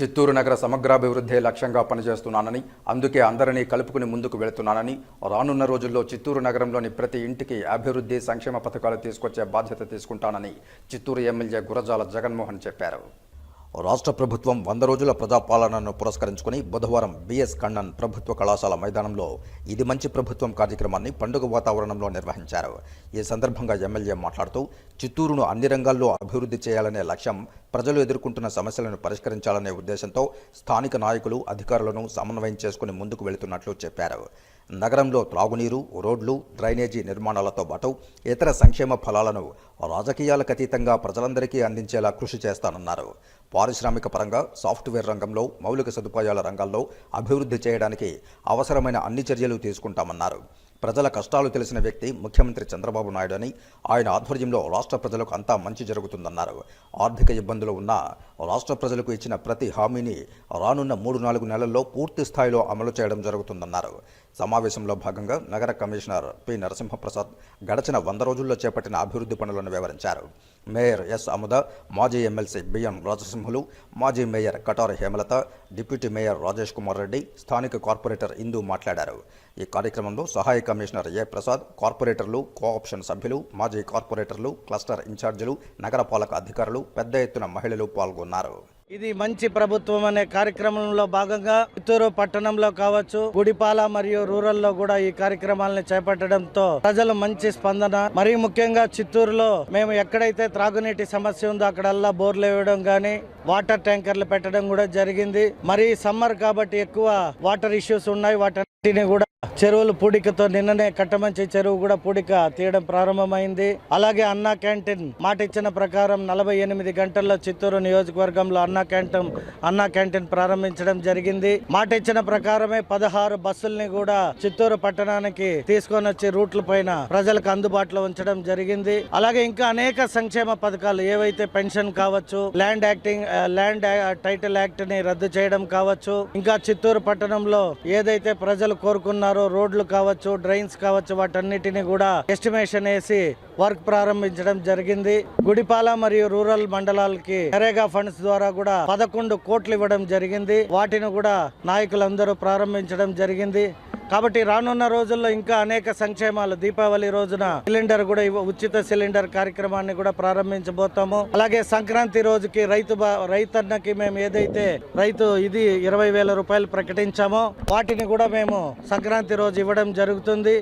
చిత్తూరు నగర సమగ్రాభివృద్ధే లక్ష్యంగా పనిచేస్తున్నానని అందుకే అందరినీ కలుపుకుని ముందుకు వెళుతున్నానని రానున్న రోజుల్లో చిత్తూరు నగరంలోని ప్రతి ఇంటికి అభివృద్ధి సంక్షేమ పథకాలు తీసుకొచ్చే బాధ్యత తీసుకుంటానని చిత్తూరు ఎమ్మెల్యే గురజాల జగన్మోహన్ చెప్పారు. రాష్ట్ర ప్రభుత్వం వంద రోజుల ప్రజాపాలనను పురస్కరించుకుని బుధవారం బిఎస్ కన్నన్ ప్రభుత్వ కళాశాల మైదానంలో ఇది మంచి ప్రభుత్వం కార్యక్రమాన్ని పండుగ వాతావరణంలో నిర్వహించారు. ఈ సందర్భంగా ఎమ్మెల్యే మాట్లాడుతూ చిత్తూరును అన్ని రంగాల్లో అభివృద్ధి చేయాలనే లక్ష్యం ప్రజలు ఎదుర్కొంటున్న సమస్యలను పరిష్కరించాలనే ఉద్దేశంతో స్థానిక నాయకులు అధికారులను సమన్వయం చేసుకుని ముందుకు వెళుతున్నట్లు చెప్పారు. నగరంలో త్రాగునీరు రోడ్లు డ్రైనేజీ నిర్మాణాలతో పాటు ఇతర సంక్షేమ ఫలాలను రాజకీయాలకు అతీతంగా ప్రజలందరికీ అందించేలా కృషి చేస్తానన్నారు. పారిశ్రామిక పరంగా సాఫ్ట్వేర్ రంగంలో మౌలిక సదుపాయాల రంగాల్లో అభివృద్ధి చేయడానికి అవసరమైన అన్ని చర్యలు తీసుకుంటామన్నారు. ప్రజల కష్టాలు తెలిసిన వ్యక్తి ముఖ్యమంత్రి చంద్రబాబు నాయుడు అని ఆయన ఆధ్వర్యంలో రాష్ట్ర ప్రజలకు అంతా మంచి జరుగుతుందన్నారు. ఆర్థిక ఇబ్బందులు ఉన్నా రాష్ట్ర ప్రజలకు ఇచ్చిన ప్రతి హామీని రానున్న మూడు నాలుగు నెలల్లో పూర్తి స్థాయిలో అమలు చేయడం జరుగుతుందన్నారు. సమావేశంలో భాగంగా నగర కమిషనర్ పి. నరసింహప్రసాద్ గడచిన వంద రోజుల్లో చేపట్టిన అభివృద్ధి పనులను వివరించారు. Mayor yes. అముద మాజీ ఎమ్మెల్సీ బిఎం రాజసింహులు మాజీ mayor Katari Hemalatha deputy mayor Rajesh Kumar Reddy స్థానిక కార్పొరేటర్ ఇందు మాట్లాడారు. ఈ కార్యక్రమంలో సహాయ కమిషనర్ ఏ. ప్రసాద్ కార్పొరేటర్లు కోఆప్షన్ సభ్యులు మాజీ కార్పొరేటర్లు క్లస్టర్ ఇన్ఛార్జీలు నగరపాలక అధికారులు పెద్ద ఎత్తున మహిళలు పాల్గొన్నారు. ఇది మంచి ప్రభుత్వం అనే కార్యక్రమంలో భాగంగా చిత్తూరు పట్టణంలో కావచ్చు గుడిపాల మరియు రూరల్లో కూడా ఈ కార్యక్రమాలను చేపట్టడంతో ప్రజలు మంచి స్పందన. మరీ ముఖ్యంగా చిత్తూరులో మేము ఎక్కడైతే త్రాగునీటి సమస్య ఉందో అక్కడల్లా బోర్లు వేయడం గానీ వాటర్ ట్యాంకర్లు పెట్టడం కూడా జరిగింది. మరి సమ్మర్ కాబట్టి ఎక్కువ వాటర్ ఇష్యూస్ ఉన్నాయి వాటన్నిటిని కూడా చెరువులు పూడికతో నిన్ననే కట్టమంచి చెరువు కూడా పూడిక తీయడం ప్రారంభమైంది. అలాగే అన్నా క్యాంటీన్ మాట ఇచ్చిన ప్రకారం నలభై ఎనిమిది గంటల్లో చిత్తూరు నియోజకవర్గంలో అన్నా క్యాంటీన్ అన్నా క్యాంటీన్ ప్రారంభించడం జరిగింది. మాట ఇచ్చిన ప్రకారమే పదహారు బస్సుల్ని కూడా చిత్తూరు పట్టణానికి తీసుకొని వచ్చి రూట్ల పైన ప్రజలకు అందుబాటులో ఉంచడం జరిగింది. అలాగే ఇంకా అనేక సంక్షేమ పథకాలు ఏవైతే పెన్షన్ కావచ్చు ల్యాండ్ యాక్టింగ్ ల్యాండ్ టైటిల్ యాక్ట్ని రద్దు చేయడం కావచ్చు ఇంకా చిత్తూరు పట్టణంలో ఏదైతే ప్రజలు కోరుకున్నారో రోడ్లు కావచ్చు డ్రైన్స్ కావచ్చు వాటన్నిటిని కూడా ఎస్టిమేషన్ వేసి వర్క్ ప్రారంభించడం జరిగింది. గుడిపాల మరియు రూరల్ మండలాలకి నరేగా ఫండ్స్ ద్వారా కూడా పదకొండు కోట్లు ఇవ్వడం జరిగింది. వాటిని కూడా నాయకులందరూ ప్రారంభించడం జరిగింది. కాబట్టి రానున్న రోజుల్లో ఇంకా అనేక సంక్షేమాలు. దీపావళి రోజున సిలిండర్ కూడా ఉచిత సిలిండర్ కార్యక్రమాన్ని కూడా ప్రారంభించబోతాము. అలాగే సంక్రాంతి రోజుకి రైతు రైతన్నకి మేము ఏదైతే రైతు ఇది ఇరవై వేల రూపాయలు ప్రకటించామో వాటిని కూడా మేము సంక్రాంతి రోజు ఇవ్వడం జరుగుతుంది.